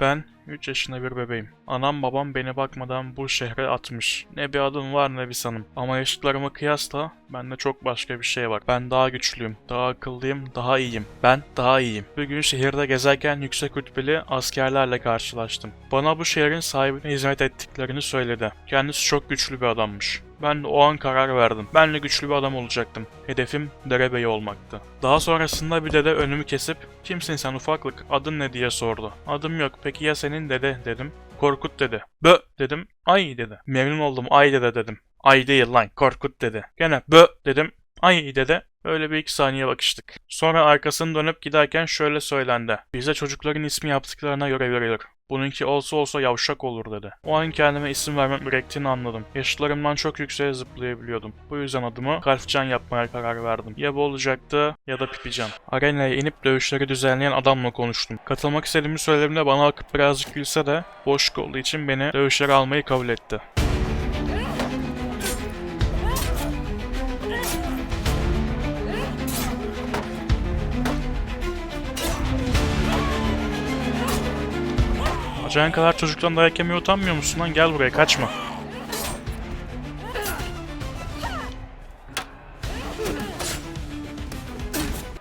Ben 3 yaşında bir bebeğim. Anam babam beni bakmadan bu şehre atmış. Ne bir adım var ne bir sanım. Ama yaşıtlarıma kıyasla bende çok başka bir şey var. Ben daha güçlüyüm, daha akıllıyım, daha iyiyim. Ben daha iyiyim. Bir gün şehirde gezerken yüksek rütbeli askerlerle karşılaştım. Bana bu şehrin sahibine hizmet ettiklerini söyledi. Kendisi çok güçlü bir adammış. Ben o an karar verdim. Ben de güçlü bir adam olacaktım. Hedefim derebeyi olmaktı. Daha sonrasında bir dede önümü kesip kimsin sen ufaklık adın ne diye sordu. Adım yok peki ya senin dede dedim. Korkut dedi. Bö dedim. Ay dedi. Memnun oldum ay dede dedim. Ay değil lan Korkut dedi. Gene bö dedim. Ay dede. Öyle bir iki saniye bakıştık. Sonra arkasını dönüp giderken şöyle söylendi. Bize çocukların ismi yaptıklarına göre verilir. Bununki olsa olsa yavşak olur dedi. O an kendime isim vermem gerektiğini anladım. Yaşıtlarımdan çok yükseğe zıplayabiliyordum. Bu yüzden adımı Kalfcan yapmaya karar verdim. Ya bu olacaktı ya da Pipican. Arenaya inip dövüşleri düzenleyen adamla konuştum. Katılmak istediğimi söylediğimde bana bakıp birazcık gülse de boşluk olduğu için beni dövüşlere almayı kabul etti. Acan kadar çocuktan dayak yemeye utanmıyor musun lan? Gel buraya kaçma.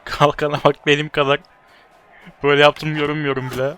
Kalkana bak benim kadar. Böyle yaptım görünmüyorum bile.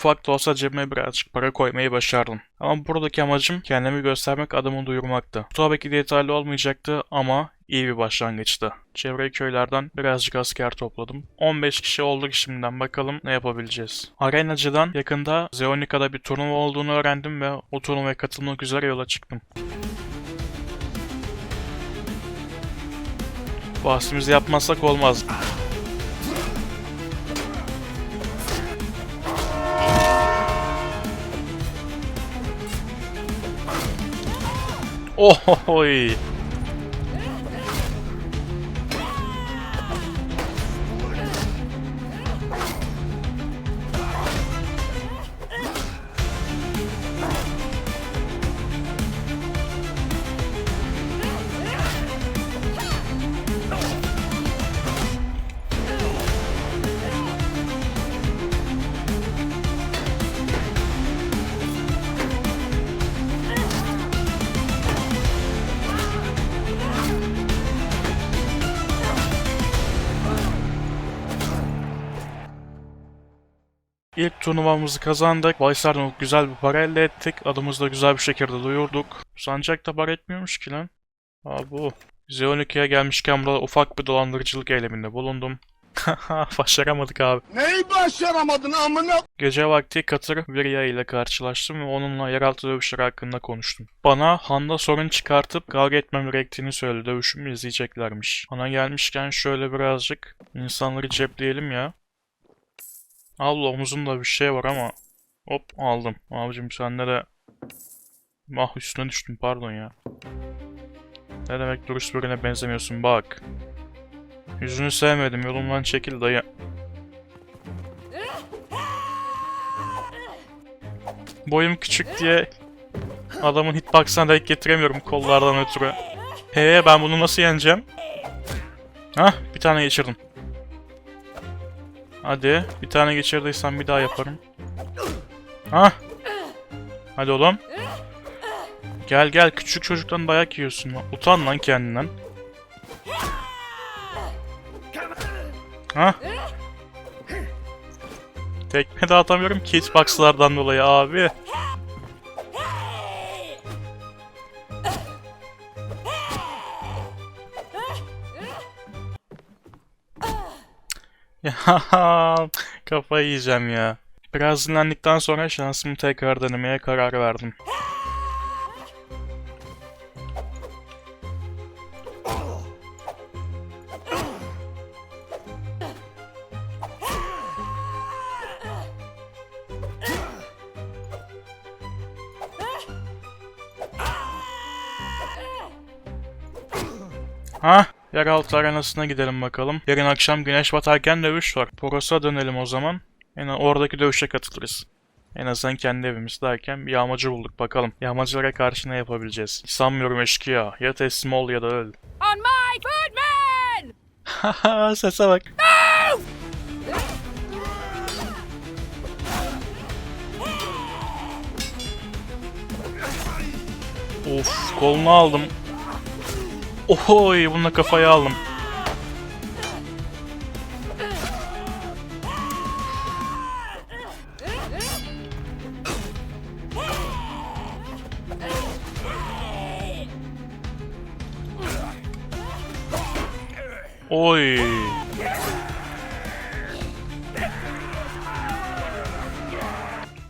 Ufak da olsa cebime birazcık para koymayı başardım. Ama buradaki amacım kendimi göstermek, adımı duyurmaktı. Bu tabii ki detaylı olmayacaktı ama iyi bir başlangıçtı. Çevre köylerden birazcık asker topladım. 15 kişi olduk şimdiden bakalım ne yapabileceğiz. Arenacı'dan yakında Zeonika'da bir turnuva olduğunu öğrendim ve o turnuvaya katılmak üzere yola çıktım. Bahsimizi yapmazsak olmaz. Ohohoy. İlk turnuvamızı kazandık. Bahislerden güzel bir para elde ettik. Adımızı da güzel bir şekilde duyurduk. Sancak da para etmiyormuş ki lan. Aa bu. Zeonika'ya gelmişken burada ufak bir dolandırıcılık eyleminde bulundum. Başaramadık abi. Neyi başaramadın amına? Gece vakti Katır Virya ile karşılaştım ve onunla yeraltı dövüşleri hakkında konuştum. Bana Han'da sorun çıkartıp kavga etmem gerektiğini söyledi. Dövüşümü izleyeceklermiş. Bana gelmişken şöyle birazcık insanları cepleyelim ya. Abla omuzumda bir şey var ama hop aldım. Abicim sende de ah üstüne düştüm pardon ya. Ne demek dürüst birine benzemiyorsun bak. Yüzünü sevmedim yolumdan çekil dayı. Boyum küçük diye adamın hitbox'ına denk getiremiyorum kollardan ötürü. He ben bunu nasıl yeneceğim? Hah bir tane geçirdim. Hadi. Bir tane geçirdiysem bir daha yaparım. Hah. Hadi oğlum. Gel gel küçük çocuktan dayak yiyorsun. Utan lan kendinden. Ha? Tekme de atamıyorum ki hitboxlardan dolayı abi. Ya kafayı yiyeceğim ya. Biraz dinlendikten sonra şansımı tekrar denemeye karar verdim. Yeraltı arenasına gidelim bakalım. Yarın akşam güneş batarken dövüş var. Poros'a dönelim o zaman. Yani oradaki dövüşe katılırız. En azından kendi evimiz derken bir yağmacı bulduk bakalım. Yağmacılara karşı ne yapabileceğiz? Sanmıyorum eşkıya. Ya teslim ol ya da öl. On my footman! Haha sese bak. Of kolunu aldım. Ohoy bununla kafayı aldım. Oy.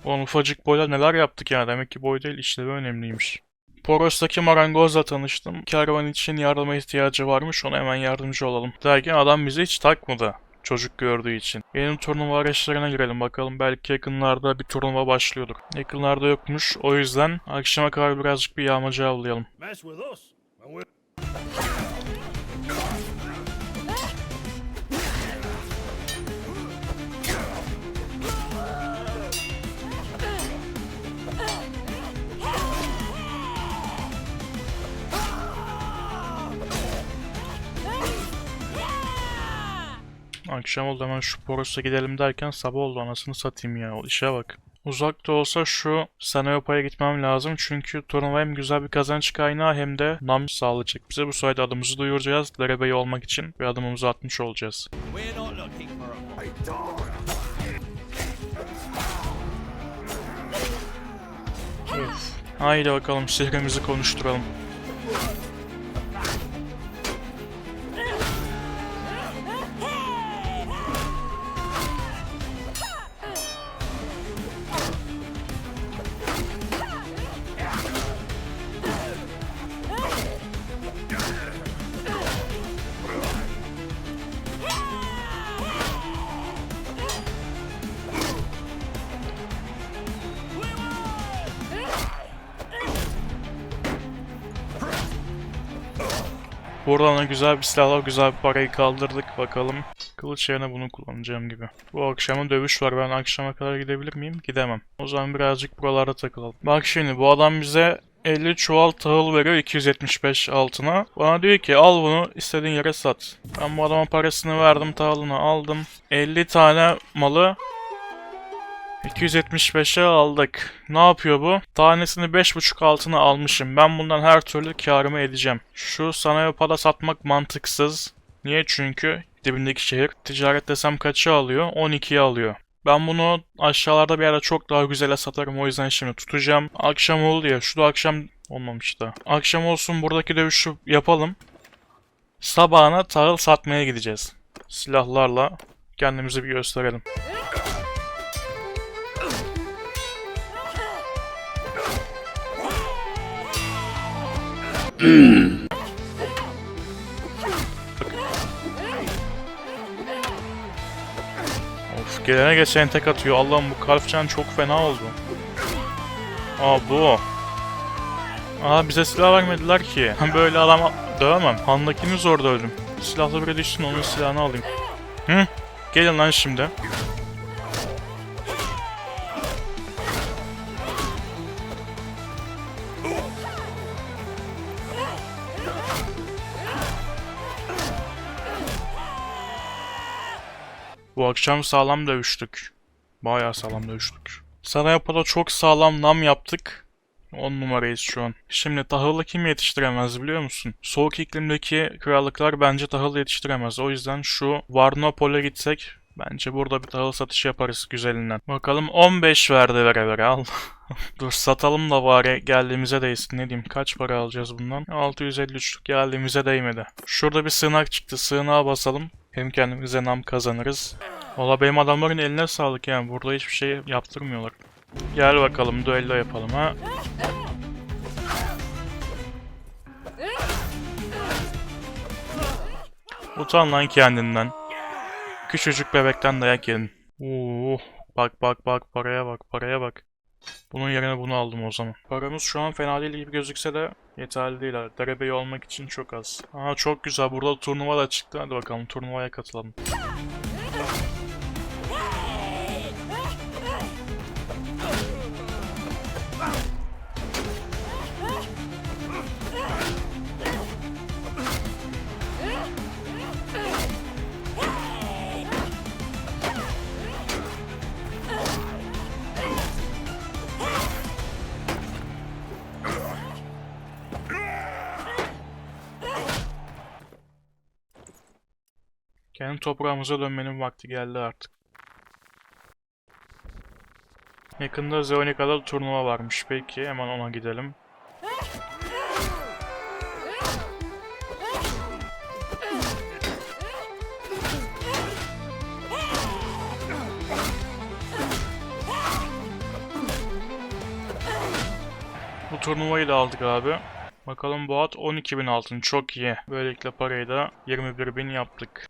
Oğlum ufacık boyla neler yaptık ya. Demek ki boy değil işlevi önemliymiş. Poros'taki marangozla tanıştım. Kervan için yardıma ihtiyacı varmış. Ona hemen yardımcı olalım. Derken adam bizi hiç takmadı. Çocuk gördüğü için. Benim turnuva araçlarına girelim bakalım. Belki yakınlarda bir turnuva başlıyordur. Yakınlarda yokmuş. O yüzden akşama kadar birazcık bir yağmacı avlayalım. Akşam oldu hemen şu Poros'a gidelim derken sabah oldu anasını satayım ya. O işe bak. Uzakta olsa şu Sanayopa'ya gitmem lazım çünkü turnuva hem güzel bir kazanç kaynağı hem de nam sağlayacak bize. Bu sayede adımızı duyuracağız. Derebeyi olmak için bir adımımızı atmış olacağız. Haydi bakalım sihrimizi konuşturalım. Buradan da güzel bir silahla güzel bir parayı kaldırdık bakalım. Kılıç yerine bunu kullanacağım gibi. Bu akşamın dövüş var. Ben akşama kadar gidebilir miyim? Gidemem. O zaman birazcık buralarda takılalım. Bak şimdi bu adam bize 50 çuval tahıl veriyor 275 altına. Bana diyor ki al bunu istediğin yere sat. Ben bu adama parasını verdim tahılını aldım. 50 tane malı 275'e aldık. Ne yapıyor bu? Tanesini 5.5 altına almışım. Ben bundan her türlü karımı edeceğim. Şu Sanayopada satmak mantıksız. Niye? Çünkü dibindeki şehir ticaret desem kaçı alıyor? 12'yi alıyor. Ben bunu aşağılarda bir yerde çok daha güzele satarım. O yüzden şimdi tutacağım. Akşam oldu ya. Şu da akşam olmamış da. Akşam olsun buradaki dövüşü yapalım. Sabahına tahıl satmaya gideceğiz. Silahlarla kendimizi bir gösterelim. Of gelene geçen tek atıyor. Allah'ım bu Kalfcan çok fena oldu. Aa bu. Aa bize silah vermediler ki. Böyle adam dövemem. Handakini zor dövdüm. Silahla biri düşsün onun silahını alayım. Hı? Gelin lan şimdi. Bu akşam sağlam dövüştük. Bayağı sağlam dövüştük. Sarayapa'da çok sağlam nam yaptık. 10 numarayız şu an. Şimdi tahılı kim yetiştiremez biliyor musun? Soğuk iklimdeki krallıklar bence tahıl yetiştiremez. O yüzden şu Varnopol'e gitsek bence burada bir tahıl satışı yaparız güzelinden. Bakalım 15 verdi vere vere al. Dur satalım da bari geldiğimize değsin. Ne diyeyim kaç para alacağız bundan? 653'lük geldiğimize değmedi. Şurada bir sığınak çıktı. Sığınağa basalım. Hem kendimize nam kazanırız. Valla benim adamların eline sağlık yani. Burada hiçbir şey yaptırmıyorlar. Gel bakalım düello yapalım ha. Utan lan kendinden. Küçücük bebekten dayak yedin. Oo, bak bak bak paraya bak paraya bak. Bunun yerine bunu aldım o zaman. Paramız şu an fena değil gibi gözükse de yeterli değil. Derebeyi olmak için çok az. Aa çok güzel. Burada turnuva da çıktı. Hadi bakalım turnuvaya katılalım. Kendi toprağımıza dönmenin vakti geldi artık. Yakında Zeonika'da turnuva varmış. Peki hemen ona gidelim. Bu turnuvayı da aldık abi. Bakalım bu at 12.000 altın çok iyi. Böylelikle parayı da 21.000 yaptık.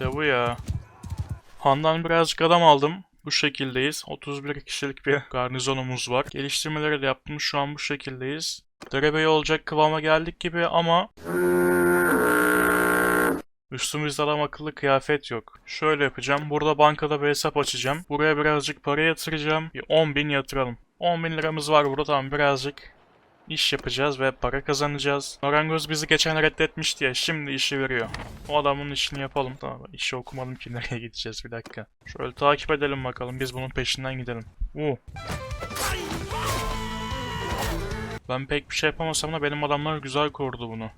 İşte bu ya. Handan birazcık adam aldım. Bu şekildeyiz. 31 kişilik bir garnizonumuz var. Geliştirmeleri de yaptım. Şu an bu şekildeyiz. Derebeyi olacak kıvama geldik gibi ama... Üstümüzde adam akıllı kıyafet yok. Şöyle yapacağım. Burada bankada bir hesap açacağım. Buraya birazcık para yatıracağım. Bir 10.000 yatıralım. 10.000 liramız var burada tamam birazcık iş yapacağız ve para kazanacağız. Marangoz bizi geçen reddetmişti ya şimdi işi veriyor. O adamın işini yapalım. Tamam işi okumadım ki nereye gideceğiz bir dakika. Şöyle takip edelim bakalım biz bunun peşinden gidelim. Uh. Ben pek bir şey yapamasam da benim adamlar güzel korudu bunu.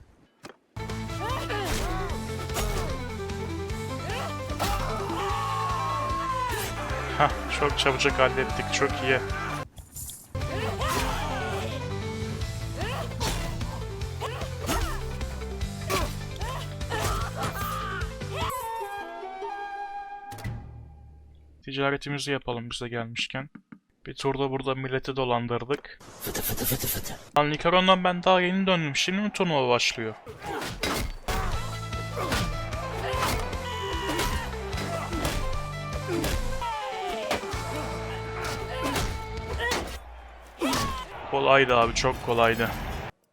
Hah çok çabucak hallettik çok iyi. Ticaretimizi yapalım bize gelmişken. Bir turda burada milleti dolandırdık. Lan Nikaron'dan ben daha yeni döndüm. Şimdi mi turnuva başlıyor? Kolaydı abi çok kolaydı.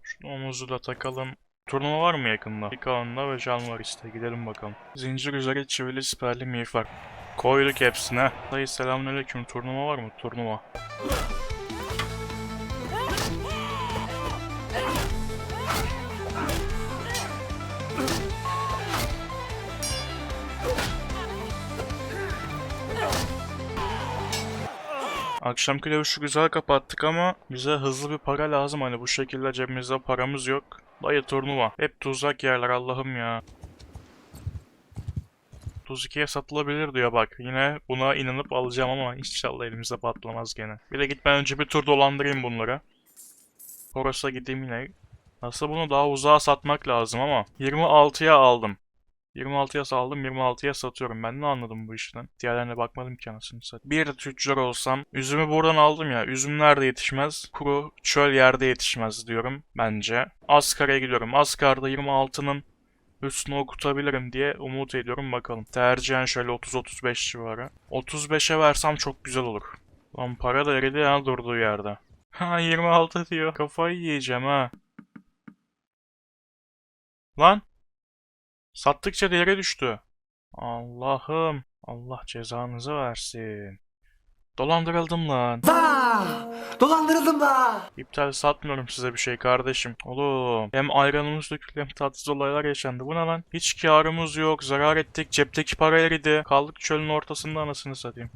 Şunu omuzu da takalım. Turnuva var mı yakında? Nikaron'da ve Jalmaris'te gidelim bakalım. Zincir üzeri çivili siperli miğfer. Koyduk hepsine. Dayı selamünaleyküm. Turnuva var mı? Turnuva. Akşamki dövüşü güzel kapattık ama bize hızlı bir para lazım. Hani bu şekilde cebimizde paramız yok. Dayı turnuva. Hep tuzak yerler Allah'ım ya. 32'ye satılabilir diyor bak. Yine buna inanıp alacağım ama inşallah elimizde patlamaz gene. Bir de gitmeden önce bir tur dolandırayım bunları. Horos'a gideyim yine. Nasıl bunu daha uzağa satmak lazım ama 26'ya aldım. 26'ya saldım, 26'ya satıyorum. Ben ne anladım bu işten? Diğerlerine bakmadım ki anasını satayım. Bir de tüccar olsam, üzümü buradan aldım ya. Üzüm nerede yetişmez? Kuru çöl yerde yetişmez diyorum bence. Askar'a gidiyorum. Askar'da 26'nın üstünü okutabilirim diye umut ediyorum bakalım. Tercihen şöyle 30-35 civarı. 35'e versem çok güzel olur. Lan para da eridi ya durduğu yerde. Ha 26 diyor. Kafayı yiyeceğim ha. Lan. Sattıkça değeri düştü. Allah'ım. Allah cezanızı versin. Dolandırıldım lan. Dolandırıldım da. İptal satmıyorum size bir şey kardeşim. Oğlum hem ayranımız döküldü hem tatsız olaylar yaşandı. Bu ne lan? Hiç karımız yok. Zarar ettik. Cepteki para eridi. Kaldık çölün ortasında anasını satayım.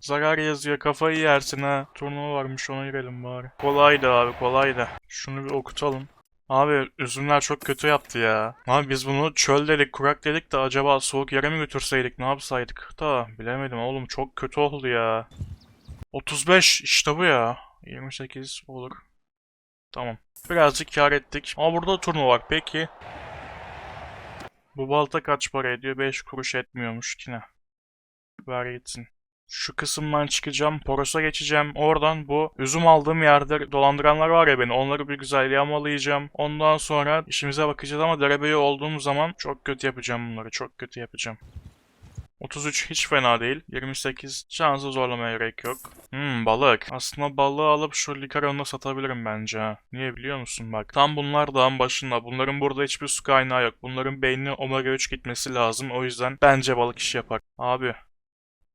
Zarar yazıyor. Kafayı yersin ha. Turnuva varmış ona girelim bari. Kolaydı abi kolaydı. Şunu bir okutalım. Abi üzümler çok kötü yaptı ya. Abi biz bunu çöl dedik, kurak dedik de acaba soğuk yere mi götürseydik, ne yapsaydık? Da bilemedim oğlum çok kötü oldu ya. 35 işte bu ya. 28 olur. Tamam. Birazcık kar ettik. Ama burada turnuva var. Peki. Bu balta kaç para ediyor? 5 kuruş etmiyormuş yine. Ver gitsin. Şu kısımdan çıkacağım. Poros'a geçeceğim. Oradan bu üzüm aldığım yerde dolandıranlar var ya beni. Onları bir güzel yağmalayacağım. Ondan sonra işimize bakacağız ama derebeyi olduğum zaman çok kötü yapacağım bunları. Çok kötü yapacağım. 33 hiç fena değil. 28 şansı zorlamaya gerek yok. Hmm balık. Aslında balığı alıp şu likaronla satabilirim bence ha. Niye biliyor musun bak. Tam bunlar dağın başında. Bunların burada hiçbir su kaynağı yok. Bunların beynine omega 3 gitmesi lazım. O yüzden bence balık işi yapar. Abi.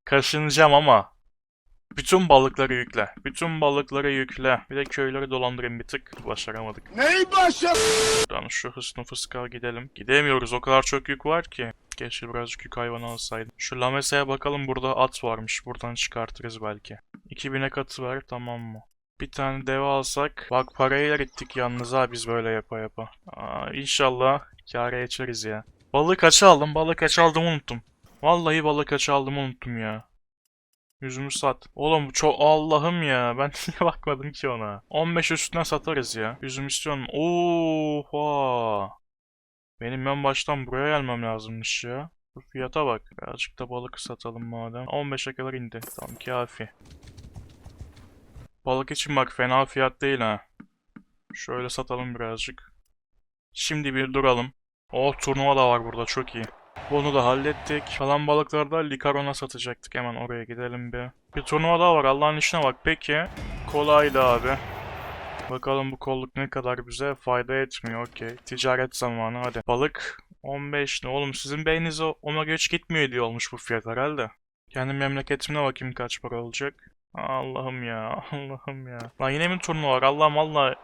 Kaşınacağım ama. Bütün balıkları yükle. Bütün balıkları yükle. Bir de köyleri dolandırayım bir tık. Başaramadık. Neyi başar? Buradan şu hısnı fıska gidelim. Gidemiyoruz. O kadar çok yük var ki. Keşke birazcık yük hayvanı alsaydım. Şu Lamesa'ya bakalım. Burada at varmış. Buradan çıkartırız belki. 2000'e katı ver. Tamam mı? Bir tane deve alsak. Bak parayla gittik yalnız ha biz böyle yapa yapa. Aa, inşallah kâra geçeriz ya. Balık kaça aldım? Balık kaça aldım unuttum. Vallahi balık kaça aldım unuttum ya. Yüzümü sat. Oğlum çok Allah'ım ya. Ben niye bakmadım ki ona? 15 üstüne satarız ya. Yüzüm istiyorum. Oha. Benim ben baştan buraya gelmem lazımmış ya. Bu fiyata bak. Birazcık da balık satalım madem. 15'e kadar indi. Tamam kafi. Balık için bak fena fiyat değil ha. Şöyle satalım birazcık. Şimdi bir duralım. Oh turnuva da var burada çok iyi. Bunu da hallettik. Kalan balıkları da Likaron'a satacaktık. Hemen oraya gidelim bir. Bir turnuva daha var Allah'ın işine bak. Peki. Kolaydı abi. Bakalım bu kolluk ne kadar bize fayda etmiyor. Okey. Ticaret zamanı hadi. Balık 15 ne oğlum sizin beyninize omega 3 gitmiyor diye olmuş bu fiyat herhalde. Kendi memleketimine bakayım kaç para olacak. Allah'ım ya Allah'ım ya. Lan yine mi turnuva var Allah'ım valla.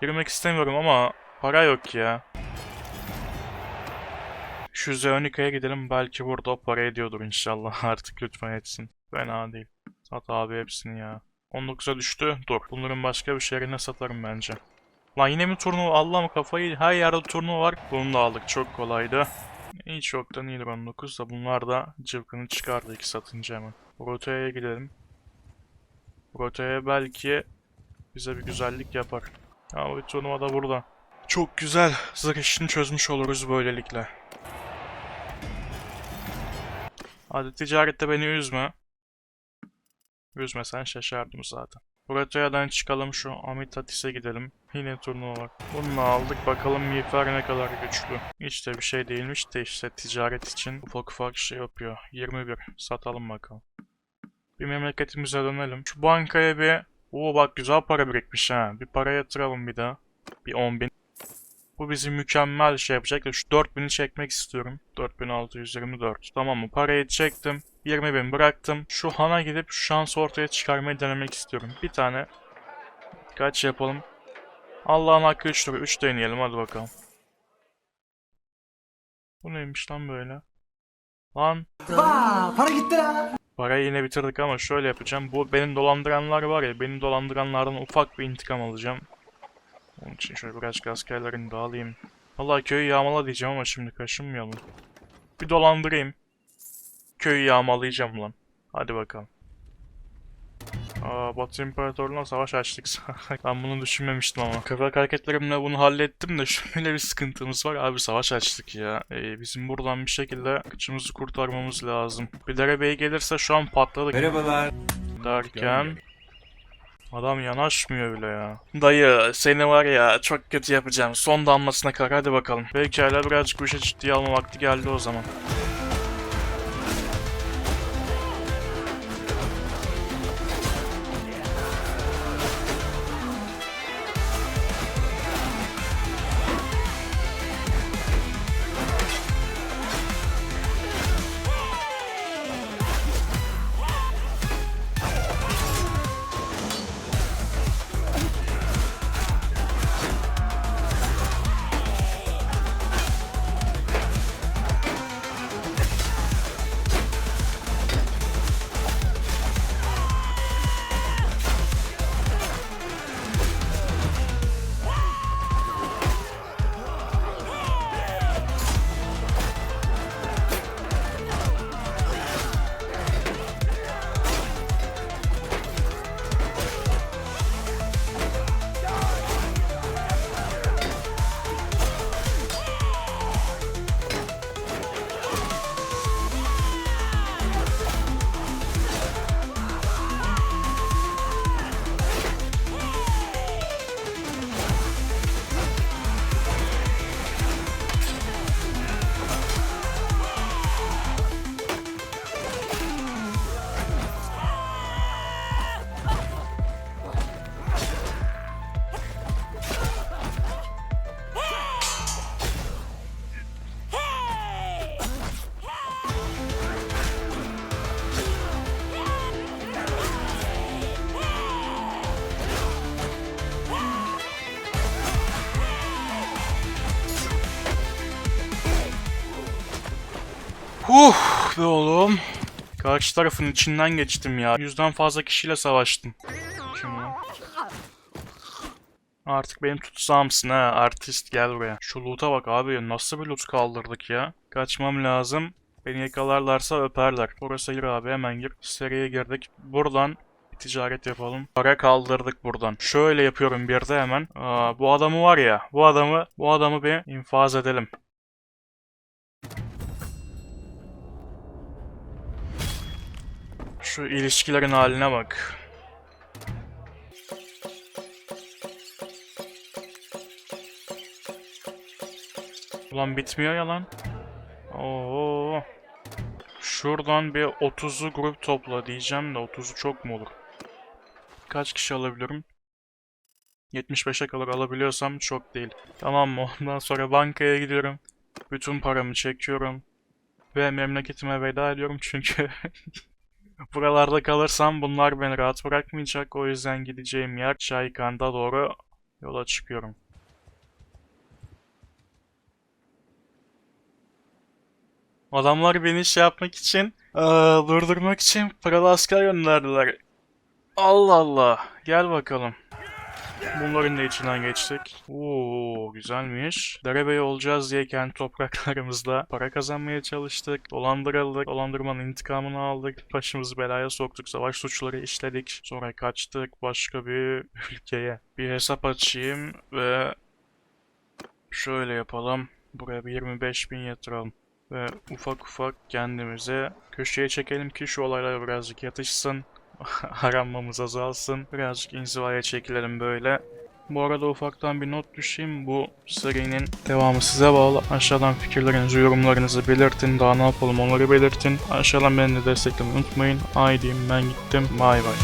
Girmek istemiyorum ama para yok ya. Şu Zeonika'ya gidelim belki burada o para ediyordur inşallah artık lütfen etsin. Fena değil. Sat abi hepsini ya. 19'a düştü. Dur. Bunların başka bir şehrine satarım bence. Lan yine mi turnuva? Allah'ım kafayı her yerde turnuva var. Bunu da aldık. Çok kolaydı. Hiç yoktan iyidir 19 da bunlar da cıvkını çıkardı iki satınca hemen. Rotaya gidelim. Rotaya belki bize bir güzellik yapar. Ama bir turnuva da burada. Çok güzel. Zırh işini çözmüş oluruz böylelikle. Hadi ticarette beni üzme. Üzmesen şaşardım zaten. Burataya'dan çıkalım şu Amitatis'e gidelim. Yine turnuva var. Bunu aldık bakalım miğfer ne kadar güçlü. Hiç de bir şey değilmiş de işte ticaret için ufak ufak şey yapıyor. 21 satalım bakalım. Bir memleketimize dönelim. Şu bankaya bir... Oo bak güzel para birikmiş ha. Bir para yatıralım bir daha. Bir 10 bin. Bu bizi mükemmel şey yapacak şu 4000'i çekmek istiyorum. 4624. Tamam mı? Parayı çektim. 20.000 bıraktım. Şu hana gidip şu şansı ortaya çıkarmayı denemek istiyorum. Bir tane. Kaç yapalım? Allah'ın hakkı 3'tür. 3 deneyelim hadi bakalım. Bu neymiş lan böyle? Lan Vaa para gitti la. Parayı yine bitirdik ama şöyle yapacağım. Bu benim dolandıranlar var ya, beni dolandıranlardan ufak bir intikam alacağım. Onun için şöyle birazcık askerlerini de alayım. Vallahi köyü yağmala diyeceğim ama şimdi kaşınmayalım. Bir dolandırayım. Köyü yağmalayacağım lan. Hadi bakalım. Aa, Batı İmparatorluğu'na savaş açtık. ben bunu düşünmemiştim ama. Kıvrak hareketlerimle bunu hallettim de şöyle bir sıkıntımız var. Abi savaş açtık ya. Ee, bizim buradan bir şekilde kıçımızı kurtarmamız lazım. Bir derebey gelirse şu an patladık. Merhabalar. Derken... Adam yanaşmıyor bile ya. Dayı seni var ya çok kötü yapacağım. Son damlasına kadar hadi bakalım. Pekala birazcık bu işe ciddiye alma vakti geldi o zaman. Huh be oğlum. Karşı tarafın içinden geçtim ya. Yüzden fazla kişiyle savaştım. Şimdi. Artık benim tutsağımsın ha. Artist gel buraya. Şu loot'a bak abi. Nasıl bir loot kaldırdık ya. Kaçmam lazım. Beni yakalarlarsa öperler. Orası gir abi hemen gir. Seriye girdik. Buradan ticaret yapalım. Para kaldırdık buradan. Şöyle yapıyorum bir de hemen. Aa, bu adamı var ya. Bu adamı bu adamı bir infaz edelim. Şu ilişkilerin haline bak. Ulan bitmiyor ya lan. Oo. Şuradan bir 30'u grup topla diyeceğim de 30'u çok mu olur? Kaç kişi alabilirim? 75'e kadar alabiliyorsam çok değil. Tamam mı? Ondan sonra bankaya gidiyorum. Bütün paramı çekiyorum. Ve memleketime veda ediyorum çünkü buralarda kalırsam bunlar beni rahat bırakmayacak. O yüzden gideceğim yer Çaykand'a doğru yola çıkıyorum. Adamlar beni şey yapmak için, eee, durdurmak için paralı asker gönderdiler. Allah Allah. Gel bakalım. Bunların da içinden geçtik. Oo güzelmiş. Derebey olacağız diye kendi topraklarımızda para kazanmaya çalıştık. Dolandırıldık. Dolandırmanın intikamını aldık. Başımızı belaya soktuk. Savaş suçları işledik. Sonra kaçtık başka bir ülkeye. Bir hesap açayım ve şöyle yapalım. Buraya bir 25 bin yatıralım. Ve ufak ufak kendimize köşeye çekelim ki şu olaylar birazcık yatışsın. Aranmamız azalsın. Birazcık inzivaya çekilelim böyle. Bu arada ufaktan bir not düşeyim. Bu serinin devamı size bağlı. Aşağıdan fikirlerinizi, yorumlarınızı belirtin. Daha ne yapalım onları belirtin. Aşağıdan beni de desteklemeyi unutmayın. Ay diyeyim ben gittim. Bay bay.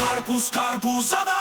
Karpuz karpuz adam